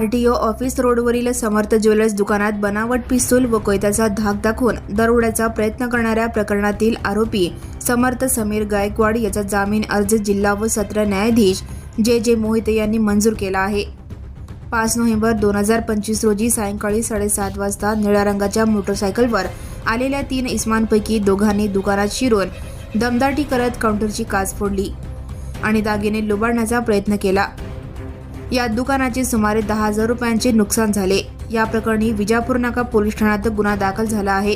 R T O office रोडवरील समर्थ jewellers दुकानात बनावट पिस्तूल व कोयत्याचा धाक दाखवून दरोड्याचा प्रयत्न करणाऱ्या प्रकरणातील आरोपी समर्थ समीर गायकवाड याचा जामीन अर्ज जिल्हा व सत्र न्यायाधीश जे जे मोहिते यांनी मंजूर केला आहे. पाच नोव्हेंबर दोन हजार पंचवीस रोजी सायंकाळी साडेसात वाजता निळ्या रंगाच्या मोटरसायकलवर आलेल्या तीन इस्मांपैकी दोघांनी दुकानात शिरून दमदाटी करत काउंटरची काच फोडली आणि दागिने लुबाडण्याचा प्रयत्न केला. या दुकानाचे सुमारे दहा हजार रुपयांचे नुकसान झाले. या प्रकरणी विजापूर नाका पोलीस ठाण्यात गुन्हा दाखल झाला आहे.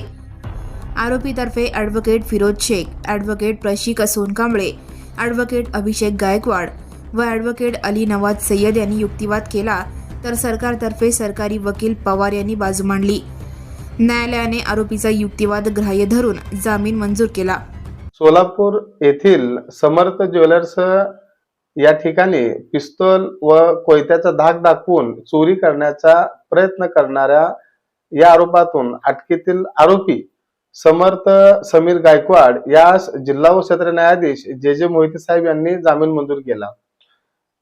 आरोपीतर्फे advocate Firoz Shaikh advocate Prashik Sonkamble advocate Abhishek Gaikwad व ॲडव्होकेट अली नवाज सय्यद यांनी युक्तिवाद केला तर सरकारतर्फे सरकारी वकील पवार यांनी बाजू मांडली. न्यायालयाने आरोपीचा युक्तिवाद ग्राह्य धरून जामीन मंजूर केला. सोलापूर येथील समर्थ ज्वेलर्स या ठिकाणी पिस्तोल व कोयत्याचा धाक दाखवून चोरी करण्याचा प्रयत्न करणाऱ्या या आरोपातून अटकेतील आरोपी समर्थ समीर गायकवाड यास जिल्हा व सत्र न्यायाधीश जे जे मोहिते साहेब यांनी जामीन मंजूर केला.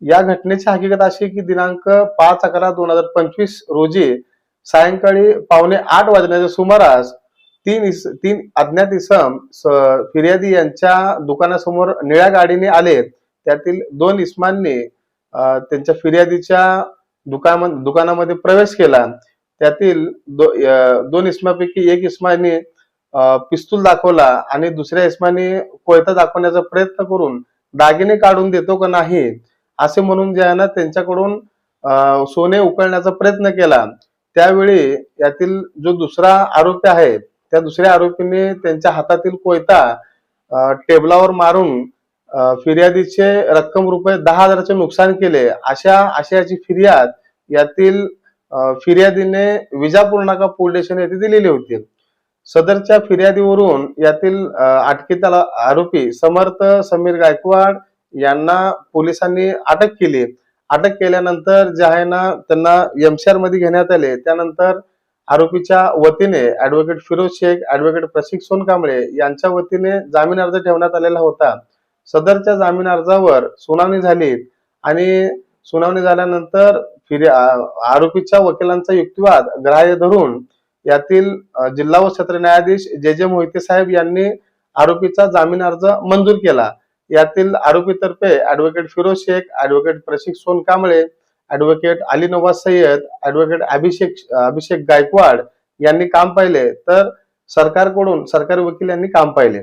या घटनेची हकीकत अशी की दिनांक पाच अकरा दोन हजार पंचवीस रोजी सायंकाळी पावणे आठ वाजण्याच्या सुमारास तीन इस तीन अज्ञात इसम फिर्यादी यांच्या दुकानासमोर निळ्या गाडीने आले त्यातील दोन इस्मांनी त्यांच्या फिर्यादीच्या दुकान दुकानामध्ये प्रवेश केला. त्यातील दो, दोन इस्मापैकी एक इस्मानी पिस्तूल दाखवला आणि दुसऱ्या इस्मानी कोयता दाखवण्याचा प्रयत्न करून दागिने काढून देतो का नाही असे म्हणून जे आहे ना त्यांच्याकडून सोने उकळण्याचा प्रयत्न केला. त्यावेळी यातील जो दुसरा आरोपी आहे त्या दुसऱ्या आरोपीने त्यांच्या हातातील कोयता टेबलावर मारून फिर्यादीचे रक्कम रुपये दहा हजाराचे नुकसान केले अशा आशयाची फिर्याद यातील फिर्यादीने विजापूर नाका पोलीस स्टेशन येथे दिलेली होती. सदरच्या फिर्यादीवरून यातील अं, अटकेत आला आरोपी समर्थ समीर गायकवाड यांना पोलिसांनी अटक केली. अटक केल्यानंतर जे आहे ना त्यांना एमसीआरमध्ये घेण्यात आले. त्यानंतर आरोपीच्या वतीने ऍडव्होकेट फिरोज शेख ऍडव्होकेट प्रशिक सोनकांबळे यांच्या वतीने जामीन अर्ज ठेवण्यात आलेला होता. सदरच्या जामीन अर्जावर सुनावणी झाली आणि सुनावणी झाल्यानंतर फिर्या आरोपीच्या वकिलांचा युक्तिवाद ग्राह्य धरून यातील जिल्हा व सत्र न्यायाधीश जे जे मोहिते साहेब यांनी आरोपीचा जामीन अर्ज मंजूर केला. यातील आरोपीतर्फे advocate Firoz Shaikh advocate Prashik Sonkamble advocate Ali Nawaz Sayyed advocate Abhishek Abhishek Gaikwad यांनी काम पाहिले. तर सरकारकडून सरकारी वकील यांनी काम पाहिले.